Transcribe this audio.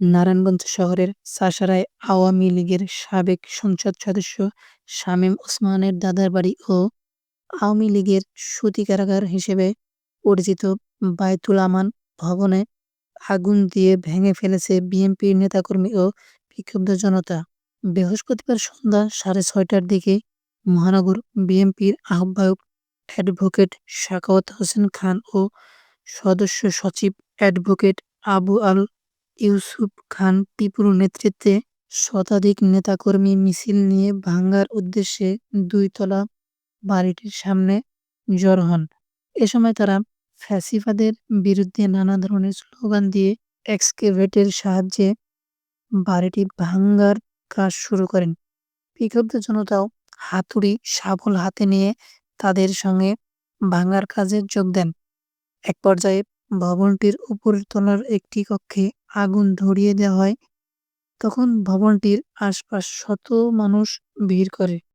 নারায়ণগঞ্জ শহরের চাষারায় আওয়ামী লীগের সাবেক সংসদ সদস্য শামীম ওসমানের দাদার বাড়ি ও আওয়ামী লীগের সুতি কারাগার হিসেবে পরিচিত বায়তুল আমান ভবনে আগুন দিয়ে ভেঙে ফেলেছে বিএনপির নেতাকর্মী ও বিক্ষুব্ধ জনতা। বৃহস্পতিবার সন্ধ্যা সাড়ে ছয়টার দিকে মহানগর বিএনপির আহ্বায়ক অ্যাডভোকেট সাখাওয়াত হোসেন খান ও সদস্য সচিব অ্যাডভোকেট আবু আল ইউসুফ খান টিপুর নেতৃত্বে শতাধিক নেতাকর্মী মিছিল নিয়ে ভাঙ্গার উদ্দেশ্যে দুইতলা বাড়িটির সামনে জড় হন। এ সময় তারা ফ্যাসিফাদের বিরুদ্ধে নানা ধরনের স্লোগান দিয়ে এক্সকেভেটের সাহায্যে বাড়িটি ভাঙ্গার কাজ শুরু করেন। বিক্ষুব্ধ জনতাও হাতুড়ি, শাবল হাতে নিয়ে তাদের সঙ্গে ভাঙ্গার কাজে যোগ দেন। এক পর্যায়ে ভবনটির উপরের তলার একটি কক্ষে আগুন ধরিয়ে দেওয়া হয় তখন ভবনটির আশপাশ শত মানুষ ভিড় করে।